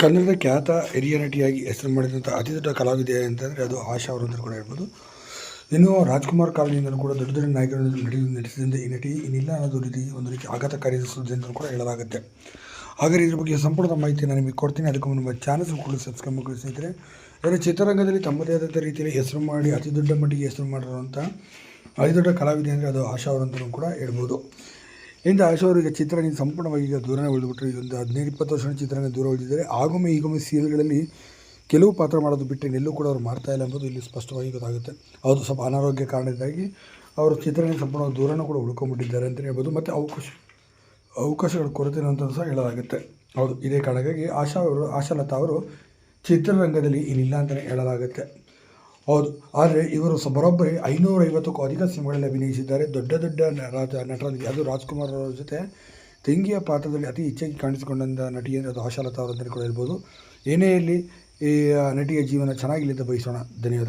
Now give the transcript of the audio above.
ಕನ್ನಡದ ಖ್ಯಾತ ಹಿರಿಯ ನಟಿಯಾಗಿ ಹೆಸರು ಮಾಡಿದಂಥ ಅತಿ ದೊಡ್ಡ ಕಲಾವಿದೆ ಅಂತಂದರೆ ಅದು ಆಶಾ ಅವರು ಕೂಡ ಹೇಳ್ಬೋದು ಇನ್ನು ರಾಜ್ಕುಮಾರ್ ಕಾಲನಿಯಿಂದಲೂ ಕೂಡ ದೊಡ್ಡ ದೊಡ್ಡ ನಾಯಕರನ್ನು ನಟಿ ನಡೆಸಿದಂತ ಈ ನಟಿ ಇನ್ನಿಲ್ಲ ಅನ್ನೋದು ರೀತಿ ಒಂದು ರೀತಿ ಆಘಾತಕಾರಿ ಸುದ್ದಿ ಕೂಡ ಹೇಳಲಾಗುತ್ತೆ. ಹಾಗಾಗಿ ಇದ್ರ ಬಗ್ಗೆ ಸಂಪೂರ್ಣ ಮಾಹಿತಿ ನಾನು ನಿಮಗೆ ಕೊಡ್ತೀನಿ. ಅದಕ್ಕೂ ನಮ್ಮ ಚಾನಲ್ಸ್ ಕೂಡ ಸಬ್ಸ್ಕ್ರೈಬ್ ಮಾಡಿ ಸ್ನೇಹಿತರೆ. ಇವರು ಚಿತ್ರರಂಗದಲ್ಲಿ ತಮ್ಮದೇ ಆದಂಥ ರೀತಿಯಲ್ಲಿ ಹೆಸರು ಮಾಡಿ ಅತಿ ದೊಡ್ಡ ಮಟ್ಟಿಗೆ ಹೆಸರು ಮಾಡಿರುವಂಥ ಅತಿ ದೊಡ್ಡ ಕಲಾವಿದೆ ಅಂದರೆ ಅದು ಆಶಾ ಅವರಂತಲೂ ಕೂಡ ಹೇಳ್ಬೋದು. ಇಂದ ಆಶಾ ಅವರಿಗೆ ಚಿತ್ರರಂಗ ಸಂಪೂರ್ಣವಾಗಿ ಈಗ ದೂರನೇ ಉಳಿದುಬಿಟ್ರು. ಇದೊಂದು ಹದಿನೈದು, ಇಪ್ಪತ್ತು ವರ್ಷ ಚಿತ್ರರಂಗ ದೂರ ಉಳಿದಿದ್ದಾರೆ ಆಗೊಮ್ಮೆ ಈಗೊಮ್ಮೆ ಸೀರಿಯಲ್ಗಳಲ್ಲಿ ಕೆಲವು ಪಾತ್ರ ಮಾಡೋದು ಬಿಟ್ಟರೆ ಎಲ್ಲೂ ಕೂಡ ಅವ್ರು ಮಾಡ್ತಾ ಇಲ್ಲ ಎಂಬುದು ಇಲ್ಲಿ ಸ್ಪಷ್ಟವಾಗಿ ಗೊತ್ತಾಗುತ್ತೆ. ಅವರು ಸ್ವಲ್ಪ ಅನಾರೋಗ್ಯ ಕಾರಣದಿಂದಾಗಿ ಅವರು ಚಿತ್ರರಂಗ ಸಂಪೂರ್ಣವಾಗಿ ದೂರನೂ ಕೂಡ ಉಳ್ಕೊಂಡ್ಬಿಟ್ಟಿದ್ದಾರೆ ಅಂತಲೇ ಹೇಳ್ಬೋದು. ಮತ್ತು ಅವಕಾಶ, ಅವಕಾಶಗಳ ಕೊರತೆ ಅಂತ ಸಹ ಹೇಳಲಾಗುತ್ತೆ. ಹೌದು, ಇದೇ ಕಾರಣಕ್ಕಾಗಿ ಆಶಾ ಅವರು, ಆಶಾಲತಾ ಅವರು ಚಿತ್ರರಂಗದಲ್ಲಿ ಇಲ್ಲಿಲ್ಲ ಅಂತಲೇ ಹೇಳಲಾಗುತ್ತೆ. ಹೌದು. ಆದರೆ ಇವರು ಬರೋಬ್ಬರಿ ಐನೂರೈವತ್ತಕ್ಕೂ ಅಧಿಕ ಸಿನಿಮಾಗಳಲ್ಲಿ ಅಭಿನಯಿಸಿದ್ದಾರೆ. ದೊಡ್ಡ ದೊಡ್ಡ ರಾಜ ನಟರಲ್ಲಿ ಅದು ರಾಜ್ಕುಮಾರ್ ಅವರ ಜೊತೆ ತೆಂಗಿಯ ಪಾತ್ರದಲ್ಲಿ ಅತಿ ಹೆಚ್ಚಾಗಿ ಕಾಣಿಸಿಕೊಂಡಂಥ ನಟಿ ಅದು ಆಶಾಲತಾ ಅವರಂತಲೇ ಕೂಡ ಹೇಳ್ಬೋದು. ಏನೇ ಇರಲಿ, ಈ ನಟಿಯ ಜೀವನ ಚೆನ್ನಾಗಿರಲಿ ಅಂತ ಬಯಸೋಣ. ಧನ್ಯವಾದ.